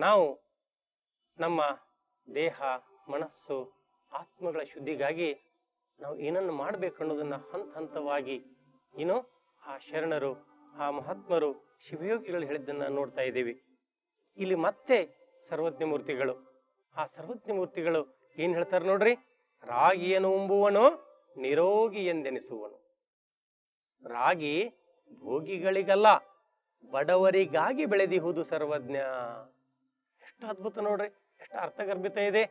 ನಾವು ನಮ್ಮ ದೇಹ, ಮನಸ್ಸು, ಆತ್ಮಗಳ ಶುದ್ಧಿಗಾಗಿ ನಾವು ಏನನ್ನು ಮಾಡಬೇಕು ಅನ್ನೋದನ್ನು ಹಂತ ಹಂತವಾಗಿ ಏನು ಆ ಶರಣರು, ಆ ಮಹಾತ್ಮರು, ಶಿವಯೋಗಿಗಳು ಹೇಳಿದ್ದನ್ನು ನೋಡ್ತಾ ಇದ್ದೀವಿ. ಇಲ್ಲಿ ಮತ್ತೆ ಸರ್ವಜ್ಞ ಮೂರ್ತಿಗಳು. ಆ ಸರ್ವಜ್ಞ ಮೂರ್ತಿಗಳು ಏನು ಹೇಳ್ತಾರೆ ನೋಡ್ರಿ? ರಾಗಿಯನ್ನು ಉಂಬುವನು, ನಿರೋಗಿ ಎಂದೆನಿಸುವನು. ರಾಗಿ ಭೋಗಿಗಳಿಗಲ್ಲ, ಬಡವರಿಗಾಗಿ ಬೆಳೆದಿಹುದು ಸರ್ವಜ್ಞ. ಎಷ್ಟು ಅದ್ಭುತ ನೋಡ್ರಿ, ಎಷ್ಟು ಅರ್ಥಗರ್ಭಿತ ಇದೆ.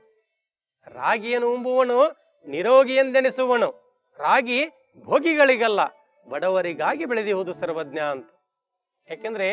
ರಾಗಿಯನ್ನು ಉಂಬುವನು ನಿರೋಗಿ ಎಂದೆನಿಸುವನು ರಾಗಿ ಭೋಗಿಗಳಿಗಲ್ಲ, ಬಡವರಿಗಾಗಿ ಬೆಳೆದಿಹುದು ಸರ್ವಜ್ಞ ಅಂತ. ಯಾಕೆಂದ್ರೆ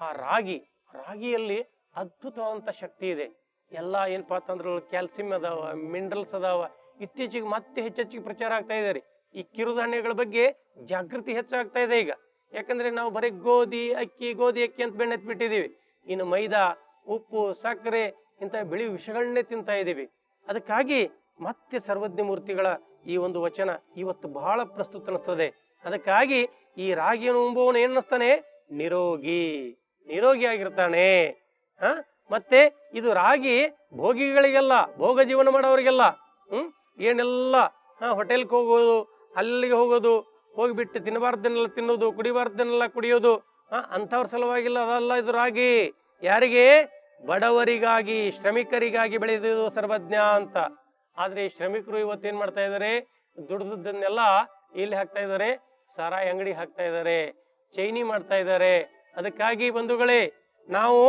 ಆ ರಾಗಿ, ರಾಗಿಯಲ್ಲಿ ಅದ್ಭುತವಂತ ಶಕ್ತಿ ಇದೆ. ಎಲ್ಲ ಏನಪ್ಪಾ ಅಂತಂದ್ರೆ ಕ್ಯಾಲ್ಸಿಯಂ ಅದಾವ, ಮಿನರಲ್ಸ್ ಅದಾವ, ಇತ್ತೀಚೆಗೆ ಮತ್ತೆ ಹೆಚ್ಚೆಚ್ಚಿಗೆ ಪ್ರಚಾರ ಆಗ್ತಾ ಇದೆ ರೀ. ಈ ಕಿರುಧಾನ್ಯಗಳ ಬಗ್ಗೆ ಜಾಗೃತಿ ಹೆಚ್ಚಾಗ್ತಾ ಇದೆ ಈಗ. ಯಾಕಂದ್ರೆ ನಾವು ಬರೀ ಗೋಧಿ, ಅಕ್ಕಿ ಗೋಧಿ, ಅಕ್ಕಿ ಅಂತ ಬೆಣ್ಣೆತ್ ಬಿಟ್ಟಿದೀವಿ ಇನ್ನು ಮೈದಾ ಉಪ್ಪು, ಸಕ್ಕರೆ ಇಂಥ ಬಿಳಿ ವಿಷಗಳನ್ನೇ ತಿಂತಾ ಇದ್ದೀವಿ. ಅದಕ್ಕಾಗಿ ಮತ್ತೆ ಸರ್ವಜ್ಞ ಮೂರ್ತಿಗಳ ಈ ಒಂದು ವಚನ ಇವತ್ತು ಬಹಳ ಪ್ರಸ್ತುತ ಅನಿಸ್ತದೆ. ಅದಕ್ಕಾಗಿ ಈ ರಾಗಿಯನ್ನು ಉಂಬುವನು ಏನಿಸ್ತಾನೆ ನಿರೋಗಿ. ನಿರೋಗಿ ಆಗಿರ್ತಾನೆ. ಹ? ಮತ್ತೆ ಇದು ರಾಗಿ ಭೋಗಿಗಳಿಗೆಲ್ಲ, ಭೋಗ ಜೀವನ ಮಾಡೋರಿಗೆಲ್ಲ, ಹ್ಮ್? ಏನೆಲ್ಲ ಹೋಟೆಲ್ಗೆ ಹೋಗೋದು, ಅಲ್ಲಿಗೆ ಹೋಗೋದು, ಹೋಗಿಬಿಟ್ಟು ತಿನ್ನಬಾರ್ದನ್ನೆಲ್ಲ ತಿನ್ನೋದು, ಕುಡಿಬಾರ್ದನ್ನೆಲ್ಲ ಕುಡಿಯೋದು, ಹಾ? ಅಂಥವ್ರ ಸಲುವಾಗಿಲ್ಲ, ಅದಲ್ಲ ಇದು ರಾಗಿ. ಯಾರಿಗೆ? ಬಡವರಿಗಾಗಿ, ಶ್ರಮಿಕರಿಗಾಗಿ ಬೆಳೆದಿದ್ದು ಸರ್ವಜ್ಞ ಅಂತ. ಆದರೆ ಈ ಶ್ರಮಿಕರು ಇವತ್ತೇನ್ ಮಾಡ್ತಾ ಇದ್ದಾರೆ ದುಡ್ದದ್ದನ್ನೆಲ್ಲ ಇಲ್ಲಿ ಹಾಕ್ತಾ ಇದ್ದಾರೆ ಸಾರಾಯಿ ಅಂಗಡಿ ಹಾಕ್ತಾ ಇದ್ದಾರೆ ಚೈನಿ ಮಾಡ್ತಾ ಇದ್ದಾರೆ ಅದಕ್ಕಾಗಿ ಬಂಧುಗಳೇ, ನಾವು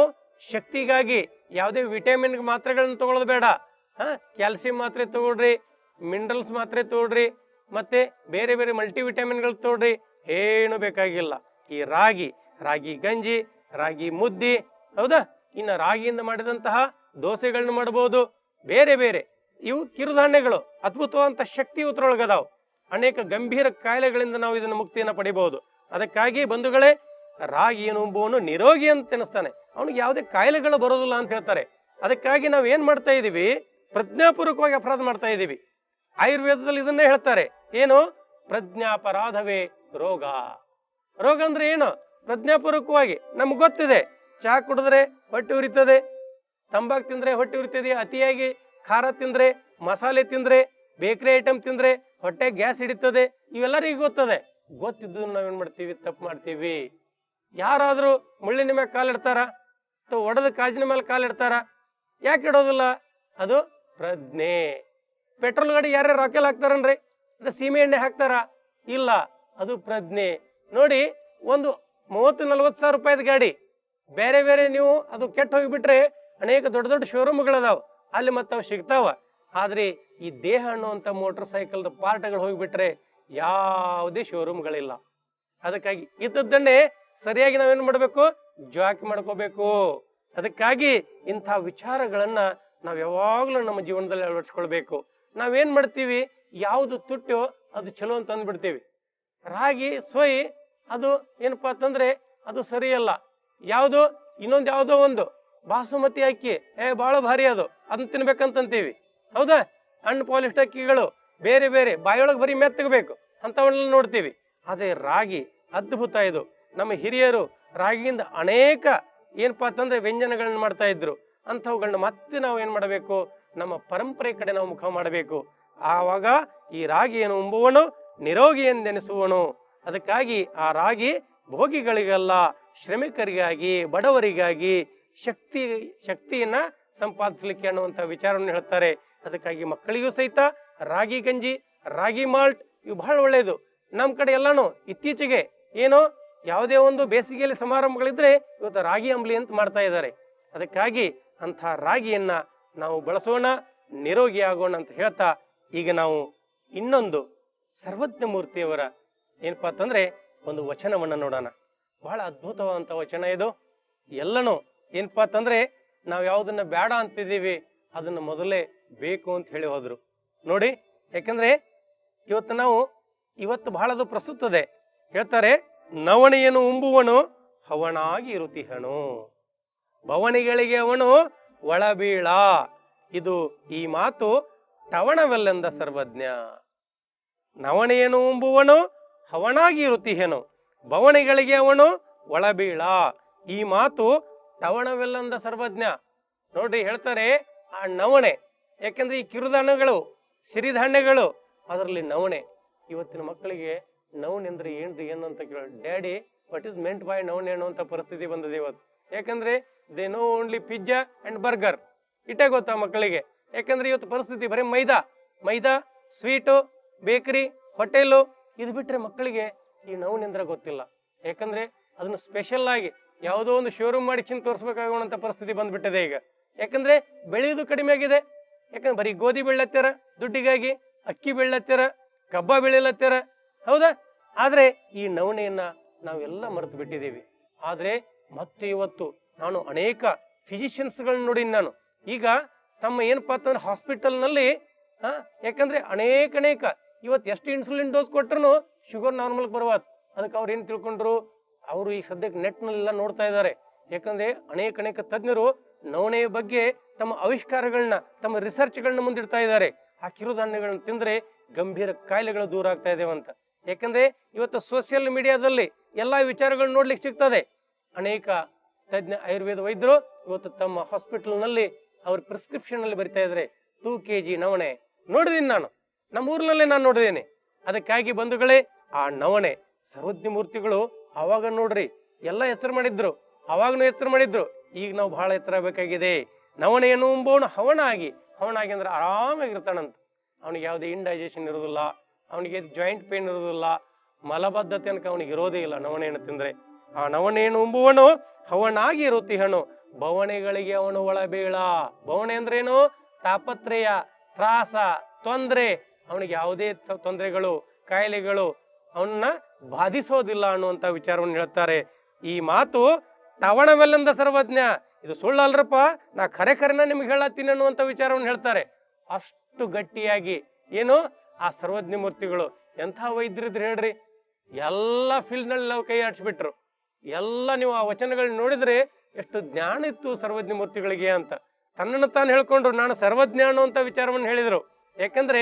ಶಕ್ತಿಗಾಗಿ ಯಾವುದೇ ವಿಟಮಿನ್ ಮಾತ್ರೆಗಳನ್ನ ತಗೊಳ್ಳೋದು ಬೇಡ. ಹಾಂ? ಕ್ಯಾಲ್ಸಿಯಂ ಮಾತ್ರೆ ತಗೊಳ್ರಿ, ಮಿನರಲ್ಸ್ ಮಾತ್ರೆ ತಗೊಳ್ರಿ, ಮತ್ತೆ ಬೇರೆ ಬೇರೆ ಮಲ್ಟಿ ವಿಟಮಿನ್ಗಳು ತಗೊಳ್ರಿ, ಏನು ಬೇಕಾಗಿಲ್ಲ. ಈ ರಾಗಿ ರಾಗಿ ಗಂಜಿ, ರಾಗಿ ಮುದ್ದಿ, ಹೌದಾ? ಇನ್ನು ರಾಗಿಯಿಂದ ಮಾಡಿದಂತಹ ದೋಸೆಗಳನ್ನ ಮಾಡಬಹುದು. ಬೇರೆ ಬೇರೆ. ಇವು ಕಿರುಧಾನ್ಯಗಳು. ಅದ್ಭುತವಾದಂಥ ಶಕ್ತಿ ಉತ್ತರೊಳಗದಾವು ಅನೇಕ ಗಂಭೀರ ಕಾಯಿಲೆಗಳಿಂದ ನಾವು ಇದನ್ನು ಮುಕ್ತಿಯನ್ನು ಪಡಿಬಹುದು. ಅದಕ್ಕಾಗಿ ಬಂಧುಗಳೇ, ರಾಗಿ ಎನ್ನುವನು ನಿರೋಗಿ ಅಂತ ಎನಿಸ್ತಾನೆ ಅವನಿಗೆ ಯಾವುದೇ ಕಾಯಿಲೆಗಳು ಬರೋದಿಲ್ಲ ಅಂತ ಹೇಳ್ತಾರೆ. ಅದಕ್ಕಾಗಿ ನಾವು ಏನು ಮಾಡ್ತಾ ಇದ್ದೀವಿ ಪ್ರಜ್ಞಾಪೂರ್ವಕವಾಗಿ ಅಪರಾಧ ಮಾಡ್ತಾ ಇದ್ದೀವಿ ಆಯುರ್ವೇದದಲ್ಲಿ ಇದನ್ನೇ ಹೇಳ್ತಾರೆ. ಏನು? ಪ್ರಜ್ಞಾಪರಾಧವೇ ರೋಗ. ರೋಗ ಅಂದ್ರೆ ಏನು? ಪ್ರಜ್ಞಾಪೂರ್ವಕವಾಗಿ ನಮ್ಗೆ ಗೊತ್ತಿದೆ. ಚಹಾ ಕುಡಿದ್ರೆ ಹೊಟ್ಟೆ ಉರಿತದೆ. ತಂಬಾಕು ತಿಂದ್ರೆ ಹೊಟ್ಟೆ ಉರಿತದೆ. ಅತಿಯಾಗಿ ಖಾರ ತಿಂದ್ರೆ, ಮಸಾಲೆ ತಿಂದ್ರೆ, ಬೇಕರಿ ಐಟಮ್ ತಿಂದ್ರೆ ಹೊಟ್ಟೆ ಗ್ಯಾಸ್ ಹಿಡಿತದೆ. ಇವೆಲ್ಲರಿಗೂ ಗೊತ್ತದೆ. ಗೊತ್ತಿದ್ದು ನಾವೇನ್ ಮಾಡ್ತೀವಿ? ತಪ್ಪು ಮಾಡ್ತೀವಿ. ಯಾರಾದರೂ ಮುಳ್ಳಿನ ಮೇಲೆ ಕಾಲಿಡ್ತಾರ ಅಥವಾ ಒಡೆದ ಕಾಜಿನ ಮೇಲೆ ಕಾಲಿಡ್ತಾರ ಯಾಕೆ ಇಡೋದಿಲ್ಲ? ಅದು ಪ್ರಜ್ಞೆ. ಪೆಟ್ರೋಲ್ ಗಾಡಿ ಯಾರ್ಯಾರು ರಾಕೆಲ್ ಹಾಕ್ತಾರನ್ರಿ? ಅದು ಸೀಮೆ ಎಣ್ಣೆ ಹಾಕ್ತಾರ? ಇಲ್ಲ, ಅದು ಪ್ರಜ್ಞೆ. ನೋಡಿ, ಒಂದು ಮೂವತ್ತು ನಲ್ವತ್ತು ಸಾವಿರ ರೂಪಾಯಿದ ಗಾಡಿ. ಬೇರೆ ಬೇರೆ ನೀವು ಅದು ಕೆಟ್ಟ ಹೋಗಿಬಿಟ್ರೆ ಅನೇಕ ದೊಡ್ಡ ದೊಡ್ಡ ಶೋರೂಮ್ಗಳದಾವ ಅಲ್ಲಿ ಮತ್ತೆ ಅವು ಸಿಗ್ತಾವ. ಆದ್ರೆ ಈ ದೇಹ ಅನ್ನುವಂಥ ಮೋಟರ್ ಸೈಕಲ್ದ ಪಾರ್ಟ್ಗಳು ಹೋಗಿಬಿಟ್ರೆ ಯಾವುದೇ ಶೋರೂಮ್ಗಳಿಲ್ಲ ಅದಕ್ಕಾಗಿ ಇದ್ದದ್ದನ್ನೇ ಸರಿಯಾಗಿ ನಾವೇನು ಮಾಡಬೇಕು? ಜಾಕ್ ಮಾಡ್ಕೋಬೇಕು. ಅದಕ್ಕಾಗಿ ಇಂಥ ವಿಚಾರಗಳನ್ನು ನಾವು ಯಾವಾಗಲೂ ನಮ್ಮ ಜೀವನದಲ್ಲಿ ಅಳವಡಿಸ್ಕೊಳ್ಬೇಕು. ನಾವೇನು ಮಾಡ್ತೀವಿ? ಯಾವುದು ತುಟ್ಟು ಅದು ಚಲೋ ಅಂತ ಅಂದ್ಬಿಡ್ತೀವಿ. ರಾಗಿ, ಸೊಯ್ ಅದು ಏನಪ್ಪಾ ಅಂತಂದ್ರೆ ಅದು ಸರಿಯಲ್ಲ. ಯಾವುದು, ಇನ್ನೊಂದು ಯಾವುದೋ ಒಂದು. ಬಾಸುಮತಿ ಅಕ್ಕಿ. ಏ ಭಾಳ ಭಾರಿ ಅದು. ಅದನ್ನ ತಿನ್ಬೇಕಂತಂತೀವಿ. ಹೌದಾ? ಹಣ್ಣು ಪಾಲಿಸ್ಟ್ ಅಕ್ಕಿಗಳು ಬೇರೆ ಬೇರೆ ಬಾಯೊಳಗೆ ಬರೀ ಮೆತ್ತಗಬೇಕು. ಅಂಥವನ್ನೆಲ್ಲ ನೋಡ್ತೀವಿ. ಅದೇ ರಾಗಿ ಅದ್ಭುತ ಇದು. ನಮ್ಮ ಹಿರಿಯರು ರಾಗಿಯಿಂದ ಅನೇಕ ಏನಪ್ಪಾ ಅಂತಂದ್ರೆ ವ್ಯಂಜನಗಳನ್ನ ಮಾಡ್ತಾ ಇದ್ರು. ಅಂಥವುಗಳನ್ನ ಮತ್ತೆ ನಾವು ಏನು ಮಾಡಬೇಕು? ನಮ್ಮ ಪರಂಪರೆ ಕಡೆ ನಾವು ಮುಖ ಮಾಡಬೇಕು. ಆವಾಗ ಈ ರಾಗಿಯನ್ನು ಉಂಬುವನು ನಿರೋಗಿ ಎಂದೆನಿಸುವನು ಅದಕ್ಕಾಗಿ ಆ ರಾಗಿ ಭೋಗಿಗಳಿಗಲ್ಲ. ಶ್ರಮಿಕರಿಗಾಗಿ, ಬಡವರಿಗಾಗಿ ಶಕ್ತಿ, ಶಕ್ತಿಯನ್ನ ಸಂಪಾದಿಸಲಿಕ್ಕೆ ಅನ್ನುವಂಥ ವಿಚಾರವನ್ನು ಹೇಳ್ತಾರೆ. ಅದಕ್ಕಾಗಿ ಮಕ್ಕಳಿಗೂ ಸಹಿತ ರಾಗಿ ಗಂಜಿ, ರಾಗಿ ಮಾಲ್ಟ್, ಇವು ಬಹಳ ಒಳ್ಳೆಯದು ನಮ್ಮ ಕಡೆ ಎಲ್ಲಾನು ಇತ್ತೀಚೆಗೆ ಏನೋ ಯಾವುದೇ ಒಂದು ಬೇಸಿಗೆಯಲ್ಲಿ ಸಮಾರಂಭಗಳಿದ್ರೆ ಇವತ್ತು ರಾಗಿ ಅಂಬಲಿ ಅಂತ ಮಾಡ್ತಾ ಇದ್ದಾರೆ. ಅದಕ್ಕಾಗಿ ಅಂಥ ರಾಗಿಯನ್ನ ನಾವು ಬಳಸೋಣ, ನಿರೋಗಿ ಆಗೋಣ ಅಂತ ಹೇಳ್ತಾ ಈಗ ನಾವು ಇನ್ನೊಂದು ಸರ್ವಜ್ಞ ಮೂರ್ತಿಯವರ ಏನಪ್ಪಾ ಅಂತಂದ್ರೆ ಒಂದು ವಚನವನ್ನು ನೋಡೋಣ. ಬಹಳ ಅದ್ಭುತವಾದಂಥ ವಚನ ಇದು. ಎಲ್ಲನೂ ಏನಪ್ಪಾ ಅಂತಂದ್ರೆ ನಾವು ಯಾವುದನ್ನ ಬೇಡ ಅಂತಿದ್ದೀವಿ, ಅದನ್ನು ಮೊದಲೇ ಬೇಕು ಅಂತ ಹೇಳಿ ಹೋದರು. ನೋಡಿ, ಯಾಕಂದ್ರೆ ಇವತ್ತು ನಾವು, ಇವತ್ತು ಬಹಳದು ಪ್ರಸ್ತುತದೆ ಹೇಳ್ತಾರೆ ನವಣಿಯನ್ನು ಉಂಬುವನು ಹವಣಾಗಿ ಇರುತಿಹನು ಭವನಿಗಳಿಗೆ ಅವನು ಒಳಬೀಳ. ಇದು ಈ ಮಾತು ಟವಣವೆಲ್ಲೆಂದ ಸರ್ವಜ್ಞ. ನವಣೆಯನ್ನು ಉಂಬುವನು ಹವಣಾಗಿ ಇರುತಿಹೆನು ಭವನಿಗಳಿಗೆ ಅವನು ಒಳಬೀಳ. ಈ ಮಾತು ಟವಣವೆಲ್ಲಂದ ಸರ್ವಜ್ಞ. ನೋಡ್ರಿ ಹೇಳ್ತಾರೆ, ಆ ನವಣೆ, ಯಾಕೆಂದ್ರೆ ಈ ಕಿರುಧಾನ್ಯಗಳು ಸಿರಿಧಾನ್ಯಗಳು, ಅದರಲ್ಲಿ ನವಣೆ. ಇವತ್ತಿನ ಮಕ್ಕಳಿಗೆ ನವಣೆ ಅಂದ್ರೆ ಏನ್ರಿ ಏನು ಅಂತ ಕೇಳ daddy what is meant by ನವಣೆ ಅನ್ನುವಂಥ ಪರಿಸ್ಥಿತಿ ಬಂದಿದೆ ಇವತ್ತು. ಯಾಕಂದ್ರೆ they know only pizza and burger ಇಟ್ಟೇ ಗೊತ್ತಾ ಮಕ್ಕಳಿಗೆ. ಯಾಕಂದ್ರೆ ಇವತ್ತು ಪರಿಸ್ಥಿತಿ ಬರೀ ಮೈದಾ. ಮೈದಾ ಸ್ವೀಟು ಬೇಕರಿ ಹೋಟೆಲು ಇದು ಬಿಟ್ಟರೆ ಮಕ್ಕಳಿಗೆ ಈ ನವಣೆ ಅಂದ್ರೆ ಗೊತ್ತಿಲ್ಲ. ಯಾಕಂದ್ರೆ ಅದನ್ನ ಸ್ಪೆಷಲ್ ಆಗಿ ಯಾವುದೋ ಒಂದು ಶೋರೂಮ್ ಮಾಡಿ ಚಿನ್ ತೋರಿಸ್ಬೇಕಾಗುವಂಥ ಪರಿಸ್ಥಿತಿ ಬಂದ್ಬಿಟ್ಟಿದೆ ಈಗ. ಯಾಕಂದ್ರೆ ಬೆಳೆಯೋದು ಕಡಿಮೆ ಆಗಿದೆ. ಯಾಕಂದ್ರೆ ಬರೀ ಗೋಧಿ ಬೆಳ್ಳತ್ತೀರ ದುಡ್ಡಿಗಾಗಿ ಅಕ್ಕಿ ಬೆಳ್ಳತ್ತೀರ ಕಬ್ಬ ಬೆಳಿಲತ್ತೀರ ಹೌದಾ? ಆದ್ರೆ ಈ ನವಣೆಯನ್ನ ನಾವೆಲ್ಲ ಮರೆತು ಬಿಟ್ಟಿದ್ದೀವಿ. ಆದ್ರೆ ಮತ್ತೆ ಇವತ್ತು ನಾನು ಅನೇಕ ಫಿಸಿಷಿಯನ್ಸ್ಗಳನ್ನ ನೋಡಿನಿ ನಾನು. ಈಗ ತಮ್ಮ ಏನಪ್ಪಾ ಅಂತಂದ್ರೆ ಹಾಸ್ಪಿಟಲ್ನಲ್ಲಿ ಯಾಕಂದ್ರೆ ಅನೇಕ ಅನೇಕ ಇವತ್ತು ಎಷ್ಟು ಇನ್ಸುಲಿನ್ ಡೋಸ್ ಕೊಟ್ರು ಶುಗರ್ ನಾರ್ಮಲ್ಗೆ ಬರುವಾತ್. ಅದಕ್ಕೆ ಅವ್ರು ಏನು ತಿಳ್ಕೊಂಡ್ರು, ಅವರು ಈಗ ಸದ್ಯಕ್ಕೆ ನೆಟ್ನಲ್ಲೆಲ್ಲ ನೋಡ್ತಾ ಇದ್ದಾರೆ. ಯಾಕಂದರೆ ಅನೇಕ ಅನೇಕ ತಜ್ಞರು ನವಣೆಯ ಬಗ್ಗೆ ತಮ್ಮ ಆವಿಷ್ಕಾರಗಳನ್ನ ತಮ್ಮ ರಿಸರ್ಚ್ಗಳನ್ನ ಮುಂದಿಡ್ತಾ ಇದ್ದಾರೆ. ಆ ಕಿರುಧಾನ್ಯಗಳನ್ನ ತಿಂದರೆ ಗಂಭೀರ ಕಾಯಿಲೆಗಳು ದೂರ ಆಗ್ತಾ ಅಂತ. ಯಾಕಂದರೆ ಇವತ್ತು ಸೋಷಿಯಲ್ ಮೀಡಿಯಾದಲ್ಲಿ ಎಲ್ಲ ವಿಚಾರಗಳು ನೋಡ್ಲಿಕ್ಕೆ ಸಿಗ್ತದೆ. ಅನೇಕ ತಜ್ಞ ಆಯುರ್ವೇದ ವೈದ್ಯರು ಇವತ್ತು ತಮ್ಮ ಹಾಸ್ಪಿಟಲ್ನಲ್ಲಿ ಅವ್ರ ಪ್ರಿಸ್ಕ್ರಿಪ್ಷನ್ ಅಲ್ಲಿ ಬರಿತಾ ಇದ್ದಾರೆ ಟೂ ಕೆ ಜಿ ನವಣೆ ನೋಡಿದೀನಿ ನಾನು. ನಮ್ಮ ಊರಿನಲ್ಲೇ ನಾನು ನೋಡಿದ್ದೀನಿ ಅದಕ್ಕಾಗಿ ಬಂಧುಗಳೇ ಆ ನವಣೆ ಸರ್ವಜ್ಞ ಮೂರ್ತಿಗಳು ಅವಾಗ ನೋಡ್ರಿ ಎಲ್ಲ ಹೆಸರು ಮಾಡಿದ್ರು, ಅವಾಗನು ಹೆಸರು ಮಾಡಿದ್ರು. ಈಗ ನಾವು ಬಹಳ ಎಚ್ಚರ ಬೇಕಾಗಿದೆ ನವಣೆಯನ್ನು ಉಂಬೋನು ಹವಣ ಆಗಿ ಹವಣ ಆಗಿ ಅಂದ್ರೆ ಆರಾಮಾಗಿರ್ತಾನಂತ. ಅವನಿಗೆ ಯಾವುದೇ ಇಂಡೈಜೆಷನ್ ಇರೋದಿಲ್ಲ, ಅವನಿಗೆ ಜಾಯಿಂಟ್ ಪೇನ್ ಇರೋದಿಲ್ಲ, ಮಲಬದ್ಧತೆ ಅನ್ಕ ಅವನಿಗೆ ಇರೋದೇ ಇಲ್ಲ ನವಣೆಯನ್ನು ತಿಂದ್ರೆ. ಆ ನವಣೆಯನ್ನು ಉಂಬುವನು ಹವಣಾಗಿ ಇರುತ್ತಿ ಹಣ್ಣು ಬವಣೆಗಳಿಗೆ ಅವನು ಒಳಬೇಳ. ಬವಣೆ ಅಂದ್ರೇನು? ತಾಪತ್ರಯ, ತ್ರಾಸ, ತೊಂದರೆ. ಅವನಿಗೆ ಯಾವುದೇ ತೊಂದರೆಗಳು, ಕಾಯಿಲೆಗಳು ಅವನ್ನ ಬಾಧಿಸೋದಿಲ್ಲ ಅನ್ನುವಂತ ವಿಚಾರವನ್ನು ಹೇಳ್ತಾರೆ. ಈ ಮಾತು ತವಣವೆಲ್ಲಂದ ಸರ್ವಜ್ಞ. ಇದು ಸುಳ್ಳಲ್ರಪ್ಪ ನಾ ಖರೆ ಖರೆನ ನಿಮ್ಗೆ ಹೇಳತ್ತೀನಿ ಅನ್ನುವಂಥ ವಿಚಾರವನ್ನು ಹೇಳ್ತಾರೆ. ಅಷ್ಟು ಗಟ್ಟಿಯಾಗಿ. ಏನು? ಆ ಸರ್ವಜ್ಞ ಮೂರ್ತಿಗಳು. ಎಂಥ ವೈದ್ಯರಿದ್ರು ಹೇಳ್ರಿ? ಎಲ್ಲ ಫೀಲ್ಡ್ನಲ್ಲಿ ನಾವು ಕೈ ಆಡಿಸ್ಬಿಟ್ರು. ಎಲ್ಲ ನೀವು ಆ ವಚನಗಳನ್ನ ನೋಡಿದ್ರೆ ಎಷ್ಟು ಜ್ಞಾನ ಇತ್ತು ಸರ್ವಜ್ಞ ಮೂರ್ತಿಗಳಿಗೆ ಅಂತ. ತನ್ನನ್ನು ತಾನು ಹೇಳ್ಕೊಂಡ್ರು, ನಾನು ಸರ್ವಜ್ಞ ಅನ್ನುವಂಥ ವಿಚಾರವನ್ನು ಹೇಳಿದರು. ಯಾಕಂದ್ರೆ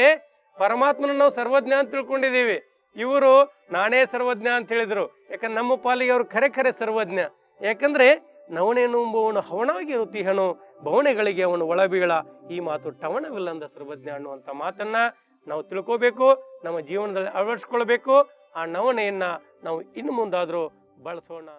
ಪರಮಾತ್ಮನ ನಾವು ಸರ್ವಜ್ಞ ಅಂತ ತಿಳ್ಕೊಂಡಿದ್ದೀವಿ. ಇವರು ನಾನೇ ಸರ್ವಜ್ಞ ಅಂತ ಹೇಳಿದರು. ಯಾಕಂದ್ರೆ ನಮ್ಮ ಪಾಲಿಗೆ ಅವರು ಖರೆ ಖರೆ ಸರ್ವಜ್ಞ. ಯಾಕಂದ್ರೆ ನವಣೆಯನ್ನು ಎಂಬುವನು ಹವಣಾಗಿ ಭವನೆಗಳಿಗೆ ಅವನು ಒಳಬೀಳ ಈ ಮಾತು ಟವಣವಿಲ್ಲಂದ ಸರ್ವಜ್ಞ ಅನ್ನುವಂಥ ಮಾತನ್ನ ನಾವು ತಿಳ್ಕೋಬೇಕು, ನಮ್ಮ ಜೀವನದಲ್ಲಿ ಅಳವಡಿಸ್ಕೊಳ್ಬೇಕು. ಆ ನವಣೆಯನ್ನ ನಾವು ಇನ್ನು ಮುಂದಾದರೂ ಬಳಸೋಣ